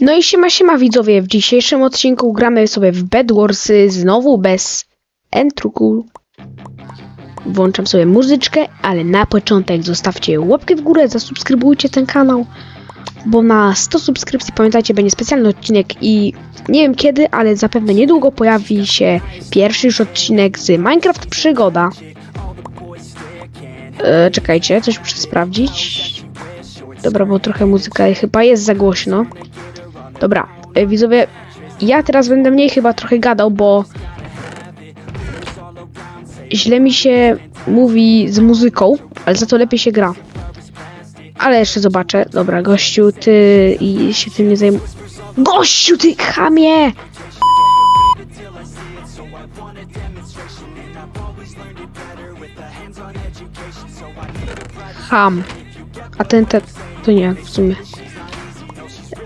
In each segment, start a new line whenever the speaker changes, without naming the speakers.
No i siema siema widzowie, w dzisiejszym odcinku gramy sobie w Bed Warsy znowu bez entruku. Włączam sobie muzyczkę, ale na początek zostawcie łapkę w górę, zasubskrybujcie ten kanał, bo na 100 subskrypcji pamiętajcie będzie specjalny odcinek i nie wiem kiedy, ale zapewne niedługo pojawi się pierwszy już odcinek z Minecraft Przygoda. E, czekajcie, coś muszę sprawdzić. Dobra, bo trochę muzyka chyba jest za głośno. Dobra, e, widzowie, ja teraz będę mniej chyba trochę gadał, bo źle mi się mówi z muzyką, ale za to lepiej się gra. Ale jeszcze zobaczę. Dobra, gościu, ty i się tym nie zajm... Gościu, ty chamie! Ham. A ten, ten, to nie, w sumie.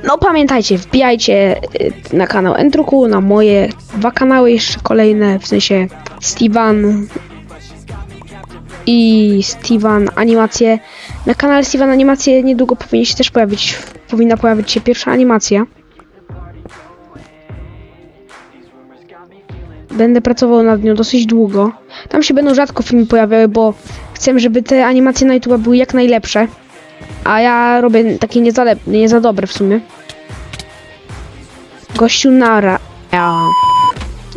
No pamiętajcie, wbijajcie y, na kanał Entruku, na moje dwa kanały jeszcze kolejne, w sensie Stevan i Stevan Animacje. Na kanale Stevan Animacje niedługo powinien się też pojawić, powinna pojawić się pierwsza animacja. Będę pracował nad nią dosyć długo. Tam się będą rzadko filmy pojawiały, bo chcę, żeby te animacje na YouTube były jak najlepsze. A ja robię takie nie za, nie za dobre w sumie. Gościu nara. Ja.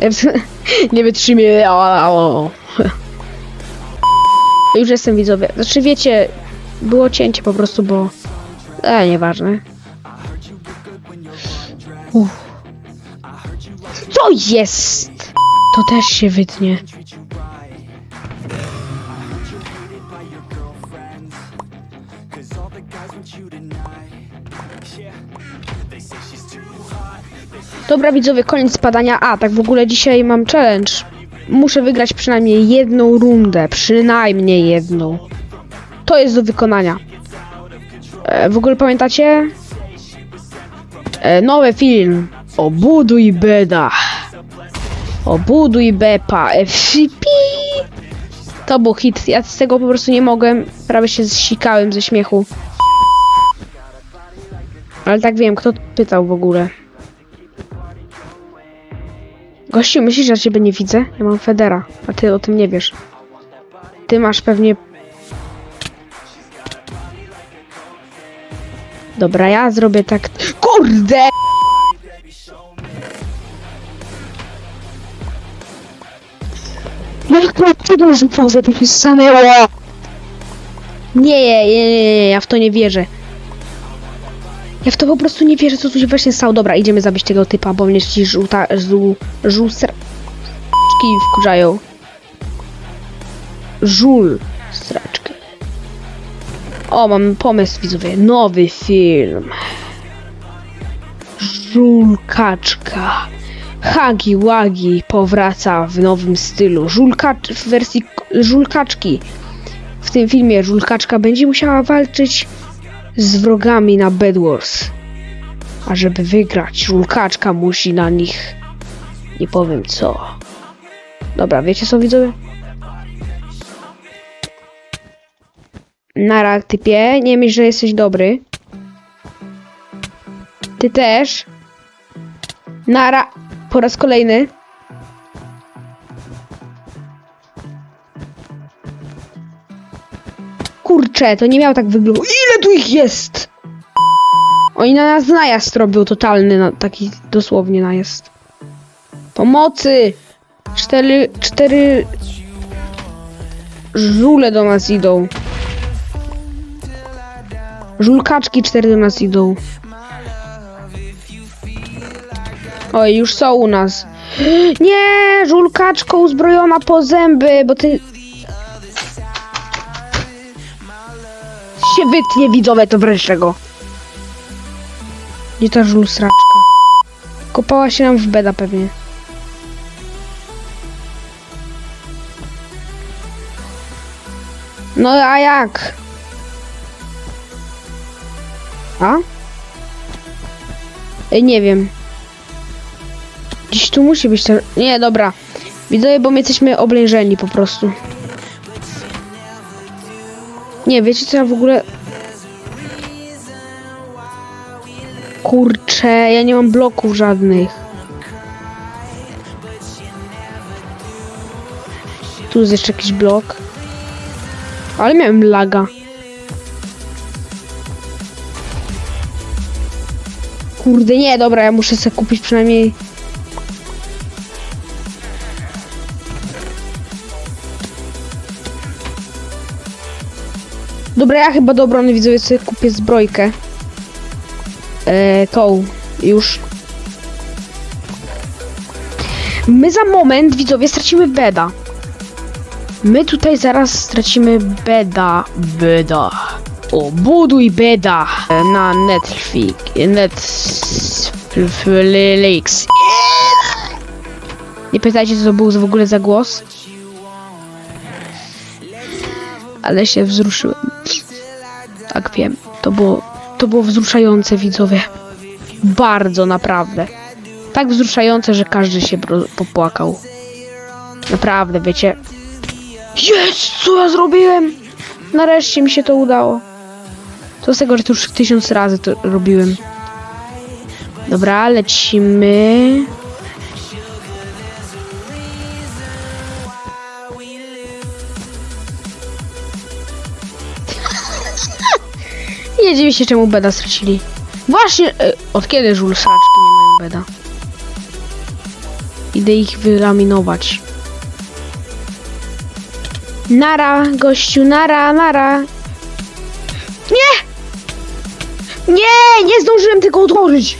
nie wytrzymie. Już jestem widzowie. Znaczy wiecie, było cięcie po prostu, bo... E, nieważne. Uff. Co jest? To też się wytnie. Dobra widzowie, koniec spadania. A, tak w ogóle dzisiaj mam challenge. Muszę wygrać przynajmniej jedną rundę. Przynajmniej jedną. To jest do wykonania. E, w ogóle pamiętacie? E, nowy film. Obuduj beda. Obuduj bepa. FCP. To był hit. Ja z tego po prostu nie mogłem. Prawie się zsikałem ze śmiechu. Ale tak wiem, kto pytał w ogóle. Gościu, myślisz, że ciebie nie widzę? Ja mam Federa, a ty o tym nie wiesz. Ty masz pewnie... Dobra, ja zrobię tak... KURDE! Jak to przedłuży pauzę, to się stanęło? Nie, nie, nie, nie, ja w to nie wierzę. Ja w to po prostu nie wierzę, co tu się właśnie stało. Dobra, idziemy zabić tego typa, bo mnie ci żółta, żół, żół straczki wkurzają. Żul straczki. O, mam pomysł, widzowie. Nowy film. Żulkaczka. Hagi Wagi powraca w nowym stylu. Żulkacz w wersji żulkaczki. W tym filmie żulkaczka będzie musiała walczyć z wrogami na Bed Wars. A żeby wygrać, żulkaczka musi na nich. Nie powiem co. Dobra, wiecie co widzowie? Nara, typie, nie myśl, że jesteś dobry. Ty też. Nara, po raz kolejny. Kurczę, to nie miało tak wyglądać. Ile tu ich jest? Oni na nas najazd robią totalny, na, taki dosłownie najazd. Pomocy! Cztery, cztery żule do nas idą. Żulkaczki cztery do nas idą. Oj, już są u nas. Nie, żulkaczko uzbrojona po zęby, bo ty... się wytnie widzowie to wreszcie go. Gdzie ta żulsraczka? Kopała się nam w beda pewnie. No a jak? A? Ej, nie wiem. Gdzieś tu musi być ten... Nie, dobra. Widzowie, bo my jesteśmy oblężeni po prostu. Nie, wiecie co ja w ogóle... Kurczę, ja nie mam bloków żadnych. Tu jest jeszcze jakiś blok. Ale miałem laga. Kurde, nie, dobra, ja muszę sobie kupić przynajmniej... Dobra, ja chyba do obrony widzowie sobie kupię zbrojkę. Eee, tą. Już. My za moment, widzowie, stracimy beda. My tutaj zaraz stracimy beda. Beda. O, buduj beda e, na Netflix. Netflix. Nie pytajcie, co to był w ogóle za głos. Ale się wzruszyłem. Tak wiem. To było, to było wzruszające, widzowie. Bardzo, naprawdę. Tak wzruszające, że każdy się popłakał. Naprawdę, wiecie. Jest, co ja zrobiłem? Nareszcie mi się to udało. Co z tego, że to już tysiąc razy to robiłem. Dobra, lecimy. Nie dziwię się, czemu beda stracili. Właśnie, e, od kiedy żulsaczki nie mają beda? Idę ich wylaminować. Nara, gościu, nara, nara. Nie! Nie, nie zdążyłem tego otworzyć.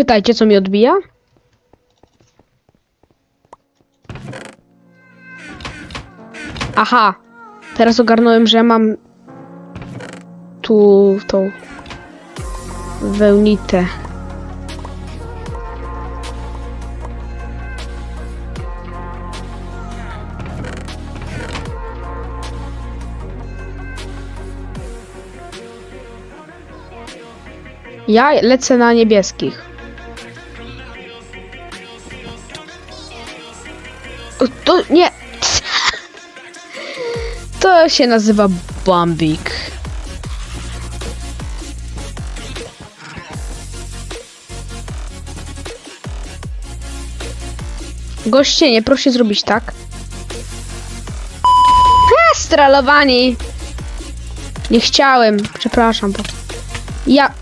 Pytajcie, co mi odbija. Aha, teraz ogarnąłem, że mam tu tą wełnitę. Ja lecę na niebieskich. Nie. To się nazywa Bambik. Goście, nie proszę zrobić tak. Ha, stralowani. Nie chciałem, przepraszam. Bo... Ja.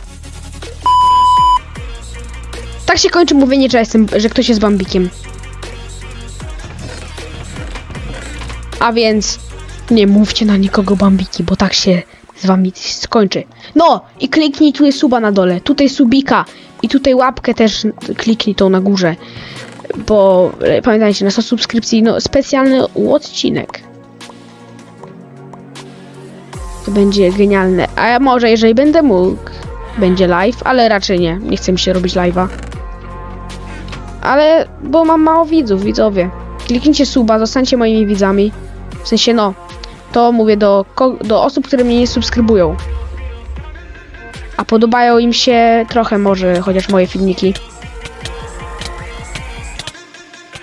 Tak się kończy mówienie, że jestem, że ktoś jest bambikiem. A więc nie mówcie na nikogo bambiki, bo tak się z wami skończy. No i kliknij tu jest suba na dole, tutaj subika i tutaj łapkę też kliknij tą na górze. Bo e, pamiętajcie, na 100 subskrypcji, no specjalny odcinek. To będzie genialne. A ja może, jeżeli będę mógł, będzie live, ale raczej nie. Nie chcę mi się robić live'a. Ale, bo mam mało widzów, widzowie. Kliknijcie suba, zostańcie moimi widzami. W sensie, no, to mówię do, do osób, które mnie nie subskrybują. A podobają im się trochę może chociaż moje filmiki.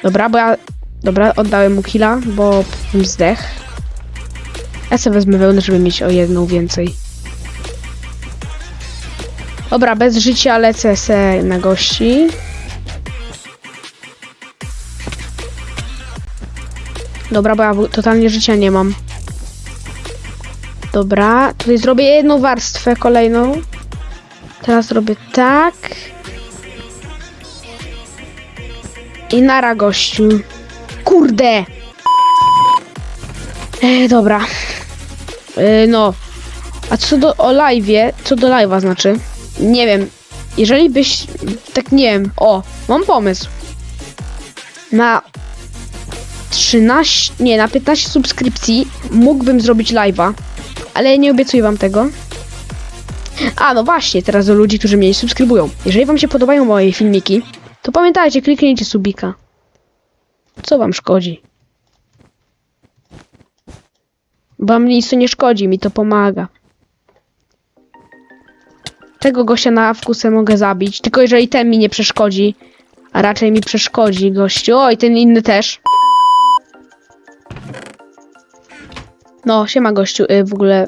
Dobra, bo ja... Dobra, oddałem mu killa, bo zdech. Ja sobie wezmę wełnę, żeby mieć o jedną więcej. Dobra, bez życia lecę se na gości. Dobra, bo ja totalnie życia nie mam. Dobra, tutaj zrobię jedną warstwę kolejną. Teraz robię tak. I nara gościu. Kurde! E, dobra. E, no. A co do o live'ie, co do live'a znaczy? Nie wiem. Jeżeli byś, tak nie wiem, o, mam pomysł. Na 13, nie, na 15 subskrypcji mógłbym zrobić live'a, ale nie obiecuję wam tego. A, no właśnie, teraz do ludzi, którzy mnie nie subskrybują. Jeżeli wam się podobają moje filmiki, to pamiętajcie, kliknijcie subika. Co wam szkodzi? Wam nic nie szkodzi, mi to pomaga. Tego gościa na wkusę mogę zabić, tylko jeżeli ten mi nie przeszkodzi. A raczej mi przeszkodzi gościu. Oj, ten inny też. No, siema gościu, y, w ogóle...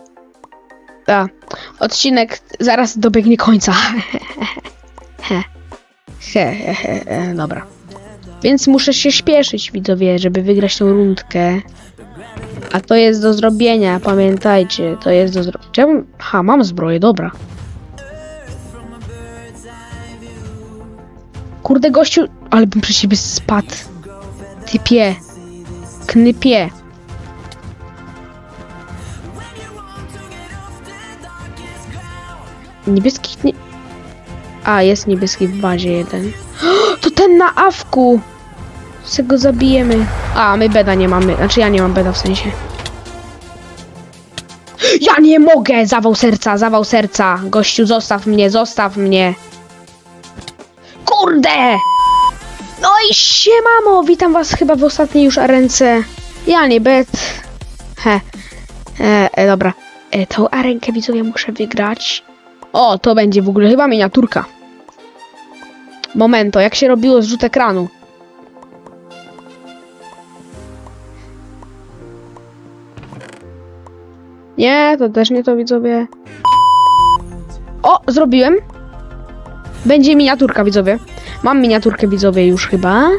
A, odcinek zaraz dobiegnie końca. He. He, he, he, he, dobra. Więc muszę się śpieszyć, widzowie, żeby wygrać tą rundkę. A to jest do zrobienia, pamiętajcie, to jest do zrobienia. Ha, mam zbroję, dobra. Kurde gościu, ale bym przez siebie spadł. Typie. Knypie. Niebieski nie... A, jest niebieski w bazie jeden. To ten na awku! Se go zabijemy. A, my beda nie mamy. Znaczy ja nie mam beda w sensie. Ja nie mogę! Zawał serca, zawał serca. Gościu, zostaw mnie, zostaw mnie. Kurde! No i siemamo! Witam was chyba w ostatniej już arence. Ja nie bet. He. E, e, dobra. E, tą arenkę widzowie muszę wygrać. O, to będzie w ogóle chyba miniaturka. Momento, jak się robiło zrzut ekranu? Nie, to też nie to widzowie. O, zrobiłem. Będzie miniaturka widzowie. Mam miniaturkę widzowie już chyba.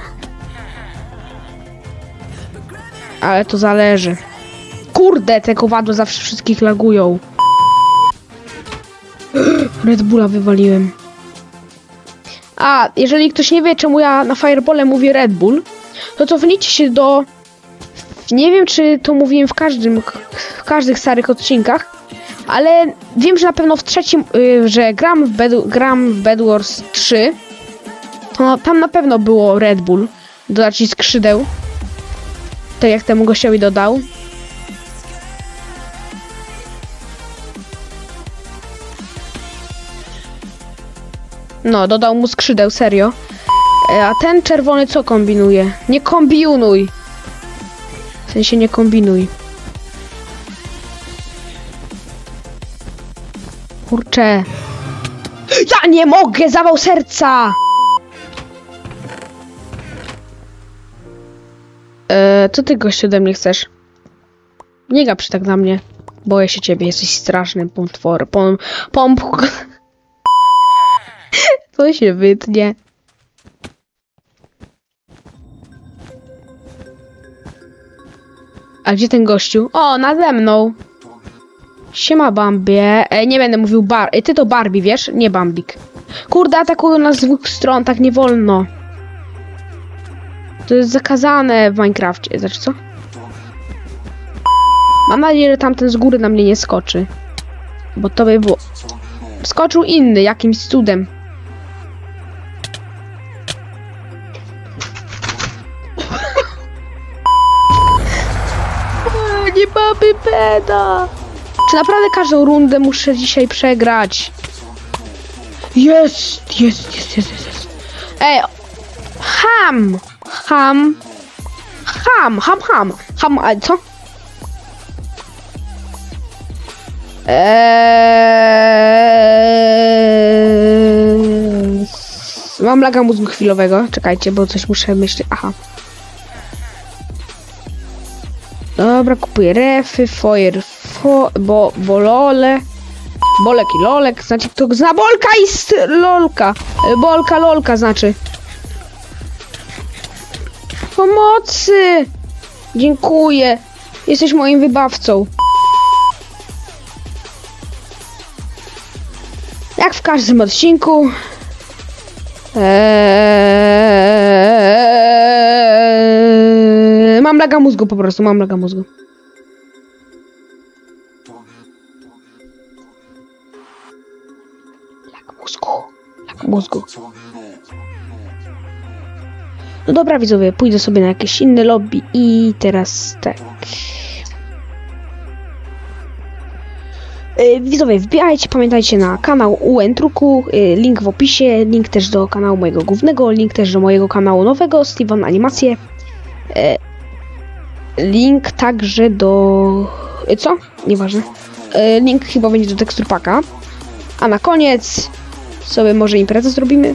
Ale to zależy. Kurde, te kowadła zawsze wszystkich lagują. Red Bulla wywaliłem. A, jeżeli ktoś nie wie, czemu ja na Firebole mówię Red Bull, to cofnijcie się do... Nie wiem, czy to mówiłem w każdym, w każdych starych odcinkach, ale wiem, że na pewno w trzecim, y, że gram w, Bed, gram w Bed Wars 3, to tam na pewno było Red Bull, dodać skrzydeł, tak jak temu gościowi dodał. No, dodał mu skrzydeł, serio. E, A ten czerwony co kombinuje? Nie kombinuj! W sensie nie kombinuj. Kurczę. Ja nie mogę! Zawał serca! E, co ty gościu ode mnie chcesz? Nie gaprzy tak na mnie. Boję się ciebie, jesteś strasznym potworem. Pom, pomp... To się wytnie. A gdzie ten gościu? O, nade mną. Siema Bambie. E, nie będę mówił bar. E, ty to Barbie, wiesz? Nie Bambik. Kurde, atakują nas z dwóch stron, tak nie wolno. To jest zakazane w Minecrafcie. Znaczy co? Mam nadzieję, że tamten z góry na mnie nie skoczy. Bo to by było... Skoczył inny, jakimś cudem. Mamy beda. Czy naprawdę każdą rundę muszę dzisiaj przegrać? Jest, jest, jest, jest, jest. jest. Ej, ham, ham, ham, ham, ham, ham, a co? Eee... Mam laga mózgu chwilowego. Czekajcie, bo coś muszę myśleć. Aha. Dobra, kupuję refy, foyer, fo, bo, bolole, bolek i lolek, znaczy kto zna bolka i s- lolka, E, bolka, lolka znaczy. Pomocy! Dziękuję, jesteś moim wybawcą. Jak w każdym odcinku. Eee, mam laga mózgu po prostu, mam laga mózgu. Lag mózgu, lag mózgu. No dobra widzowie, pójdę sobie na jakieś inne lobby i teraz tak. E, Widzowie, wbijajcie, pamiętajcie na kanał UNTruku, e, link w opisie, link też do kanału mojego głównego, link też do mojego kanału nowego, Steven Animacje, e, link także do y, co? Nieważne. Y, link chyba będzie do teksturpaka. A na koniec sobie może imprezę zrobimy.